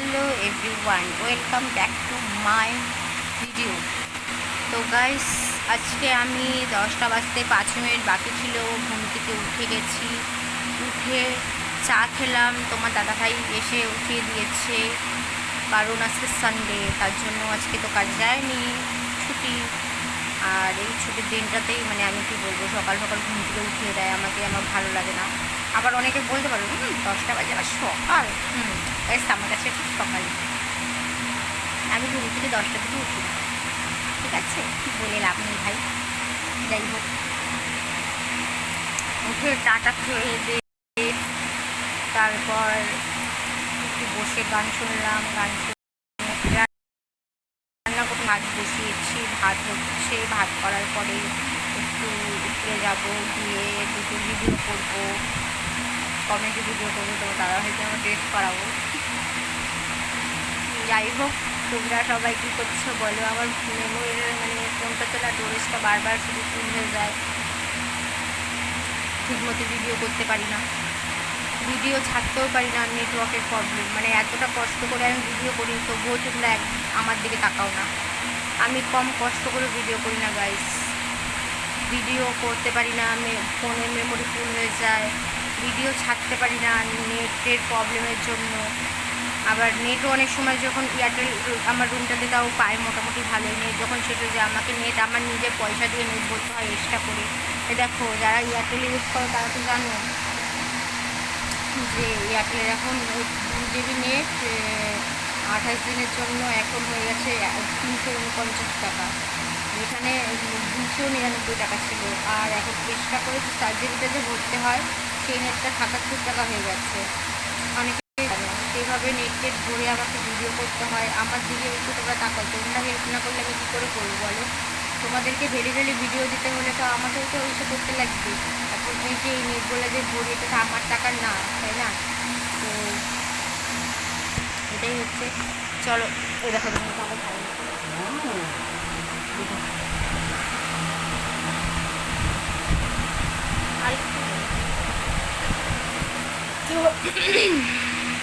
Hello everyone welcome back to my video তো guys আজকে আমি দশটা বাজতে পাঁচ মিনিট বাকি ছিল, ঘুম থেকে উঠে গেছি। উঠে চা খেলাম, তোমার দাদাভাই এসে উঠিয়ে দিয়েছে। কারণ আজকে সানডে তার জন্য আজকে তো কাজ যায়নি, ছুটি। আর এই ছুটির দিনটাতেই মানে আমি কি বলব, সকাল সকাল ঘুম থেকে উঠিয়ে দেয়, আমাকে আমার ভালো লাগে না। আবার অনেকে বলতে পারো, হুম, দশটা বাজে আবার সকাল। গাইস আমার কাছে একটু সকাল আমি ঘুম থেকে দশটা থেকে উঠি ঠিক আছে? বলে লাভ নেই ভাই। যাই হোক। উঠে টাটা খেয়ে দিয়ে তারপর একটু বসে গান শুনলাম, গান রান্না করে ভাত বসিয়েছি, ভাত হচ্ছে। ভাত করার পরে একটু উপরে যাব, গিয়ে দুটো ভিডিও করব। কমেডি ভিডিও করব তো দাদা হয়তো আমার ডেট করাবো। যাই হোক, তোমরা সবাই কী করছ বলো? আমার মেমোরির মানে ফোনটা তোলা স্টোরেজটা বারবার শুধু ফুল হয়ে যায়। ঠিকমতো ভিডিও করতে পারি না। ভিডিও ছাড়তেও পারি না নেটওয়ার্কের প্রবলেম মানে এতটা কষ্ট করে আমি ভিডিও করি, তবুও তোমরা এক, আমার দিকে তাকাও না। আমি কম কষ্ট করে ভিডিও করি না গাইস ভিডিও করতে পারি না আমি ফোনের মেমোরি ফুল হয়ে যায়। ভিডিও ছাড়তে পারি না নেটের প্রবলেমের জন্য। আবার নেটও অনেক সময় যখন এয়ারটেল আমার রুমটাতে তাও পায় মোটামুটি ভালোই। নেট যখন সেটা যে আমাকে নেট আমার নিজের পয়সা দিয়ে নেট বলতে হয় এক্সট্রা করে। এ দেখো, যারা এয়ারটেল ইউজ করো, তারা তো জানো যে এয়ারটেলের এখন দু জিবি নেট আঠাশ দিনের জন্য এখন হয়ে গেছে তিনশো উনপঞ্চাশ টাকা। এখানে দুশো নিরানব্বই টাকা ছিল। আর এখন চেষ্টা করে চার জিবিটা যে ভরতে হয়, সেই নেটটা সাতাত্তর টাকা হয়ে যাচ্ছে অনেকে জানে সেইভাবে নেট টেট ভরে আমাকে ভিডিও করতে হয় আমার দিকে একটু তোমরা তাকাও। তোমরা হেল্প না করলে আমি কী করে করব বলো? তোমাদেরকে ভেলে ভেলে ভিডিও দিতে হলে তো আমাকেও তো ওইসব করতে লাগবে এখন এই যে এই নেটগুলো যে ভরি এটা তো আমার টাকার না তাই না? তো এটাই হচ্ছে। চলো ওই দেখো তুমি আমার ভালো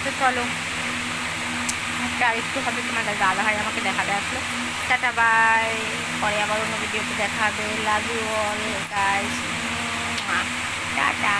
তো চলো। আর একটু হবে তোমার দাদা ভাই আমাকে দেখাতে আসলো। Tata, bye. পরে আবার অন্য ভিডিওতে দেখা হবে। Love you all guys tata.